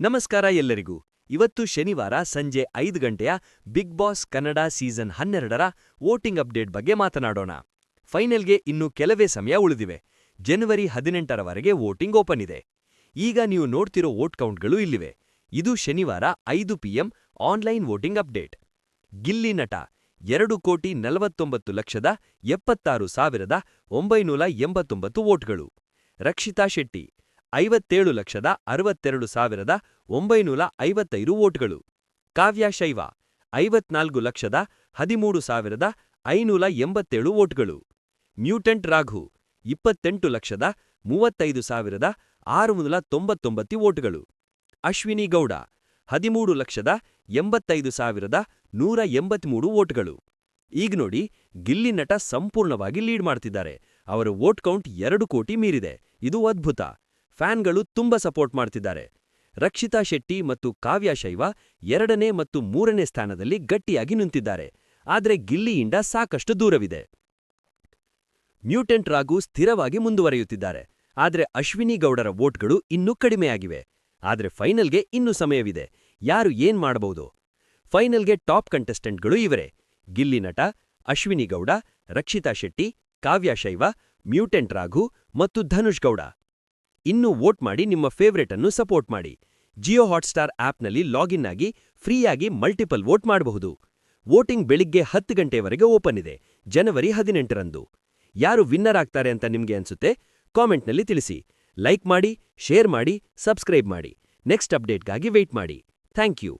ನಮಸ್ಕಾರ ಎಲ್ಲರಿಗೂ. ಇವತ್ತು ಶನಿವಾರ ಸಂಜೆ ಐದು ಗಂಟೆಯ ಬಿಗ್ ಬಾಸ್ ಕನ್ನಡ ಸೀಸನ್ ಹನ್ನೆರಡರ ವೋಟಿಂಗ್ ಅಪ್ಡೇಟ್ ಬಗ್ಗೆ ಮಾತನಾಡೋಣ. ಫೈನಲ್ಗೆ ಇನ್ನು ಕೆಲವೇ ಸಮಯ ಉಳಿದಿವೆ. ಜನವರಿ ಹದಿನೆಂಟರವರೆಗೆ ವೋಟಿಂಗ್ ಓಪನ್ ಇದೆ. ಈಗ ನೀವು ನೋಡ್ತಿರೋ ವೋಟ್ ಕೌಂಟ್ಗಳು ಇಲ್ಲಿವೆ. ಇದು ಶನಿವಾರ ಐದು PM online voting update. Gilli Nata ಎರಡು ಕೋಟಿ ನಲವತ್ತೊಂಬತ್ತು ಲಕ್ಷದ ಎಪ್ಪತ್ತಾರು ಸಾವಿರದ ಒಂಬೈನೂರ ಎಂಬತ್ತೊಂಬತ್ತು ವೋಟ್ಗಳು. ರಕ್ಷಿತಾ ಶೆಟ್ಟಿ ಐವತ್ತೇಳು ಲಕ್ಷದ ಅರವತ್ತೆರಡು ಸಾವಿರದ ಒಂಬೈನೂರ ಐವತ್ತೈದು ವೋಟ್ಗಳು. ಕಾವ್ಯ ಶೈವ, ಐವತ್ನಾಲ್ಕು ಲಕ್ಷದ ಹದಿಮೂರು ಸಾವಿರದ ಐನೂರ ಎಂಬತ್ತೇಳು ವೋಟ್ಗಳು. ಮ್ಯೂಟೆಂಟ್ ರಾಘು, ಇಪ್ಪತ್ತೆಂಟು ಲಕ್ಷದ ಮೂವತ್ತೈದು ಸಾವಿರದ ಆರುನೂರ ತೊಂಬತ್ತೊಂಬತ್ತು ವೋಟ್ಗಳು. ಅಶ್ವಿನಿ ಗೌಡ, ಹದಿಮೂರು ಲಕ್ಷದ ಎಂಬತ್ತೈದು ಸಾವಿರದ ನೂರ ಎಂಬತ್ಮೂರು ವೋಟ್ಗಳು. ಈಗ ನೋಡಿ, ಗಿಲ್ಲಿ ನಟ ಸಂಪೂರ್ಣವಾಗಿ ಲೀಡ್ ಮಾಡ್ತಿದ್ದಾರೆ. ಅವರ ವೋಟ್ ಕೌಂಟ್ ಎರಡು ಕೋಟಿ ಮೀರಿದೆ. ಇದು ಅದ್ಭುತ. ಫ್ಯಾನ್ಗಳು ತುಂಬ ಸಪೋರ್ಟ್ ಮಾಡ್ತಿದ್ದಾರೆ. ರಕ್ಷಿತಾ ಶೆಟ್ಟಿ ಮತ್ತು ಕಾವ್ಯ ಶೈವ ಎರಡನೇ ಮತ್ತು ಮೂರನೇ ಸ್ಥಾನದಲ್ಲಿ ಗಟ್ಟಿಯಾಗಿ ನಿಂತಿದ್ದಾರೆ. ಆದರೆ ಗಿಲ್ಲಿಯಿಂದ ಸಾಕಷ್ಟು ದೂರವಿದೆ. ಮ್ಯೂಟೆಂಟ್ ರಾಗು ಸ್ಥಿರವಾಗಿ ಮುಂದುವರಿಯುತ್ತಿದ್ದಾರೆ. ಆದರೆ ಅಶ್ವಿನಿ ಗೌಡರ ವೋಟ್ಗಳು ಇನ್ನೂ ಕಡಿಮೆಯಾಗಿವೆ. ಆದರೆ ಫೈನಲ್ಗೆ ಇನ್ನೂ ಸಮಯವಿದೆ. ಯಾರು ಏನ್ ಮಾಡಬಹುದು ಫೈನಲ್ಗೆ ಟಾಪ್ ಕಂಟೆಸ್ಟೆಂಟ್ಗಳು ಇವರೇ. ಗಿಲ್ಲಿ ನಟ, ಅಶ್ವಿನಿ ಗೌಡ, ರಕ್ಷಿತಾ ಶೆಟ್ಟಿ, ಕಾವ್ಯ ಶೈವ, ಮ್ಯೂಟೆಂಟ್ ರಾಘು ಮತ್ತು ಧನುಷ್ ಗೌಡ. ಇನ್ನು ವೋಟ್ ಮಾಡಿ ನಿಮ್ಮ ಫೇವ್ರೇಟ್ ಅನ್ನು ಸಪೋರ್ಟ್ ಮಾಡಿ. ಜಿಯೋ ಹಾಟ್ಸ್ಟಾರ್ ಆಪ್ನಲ್ಲಿ ಲಾಗಿನ್ ಆಗಿ ಫ್ರೀಯಾಗಿ ಮಲ್ಟಿಪಲ್ ವೋಟ್ ಮಾಡಬಹುದು. ವೋಟಿಂಗ್ ಬೆಳಿಗ್ಗೆ ಹತ್ತು ಗಂಟೆವರೆಗೆ ಓಪನ್ ಇದೆ, ಜನವರಿ ಹದಿನೆಂಟರಂದು ಯಾರು ವಿನ್ನರ್ ಆಗ್ತಾರೆ ಅಂತ ನಿಮ್ಗೆ ಅನ್ಸುತ್ತೆ ಕಾಮೆಂಟ್ನಲ್ಲಿ ತಿಳಿಸಿ. ಲೈಕ್ ಮಾಡಿ ಶೇರ್ ಮಾಡಿ ಸಬ್ಸ್ಕ್ರೈಬ್ ಮಾಡಿ. ನೆಕ್ಸ್ಟ್ ಅಪ್ಡೇಟ್ಗಾಗಿ ವೆಯ್ಟ್ ಮಾಡಿ. Thank you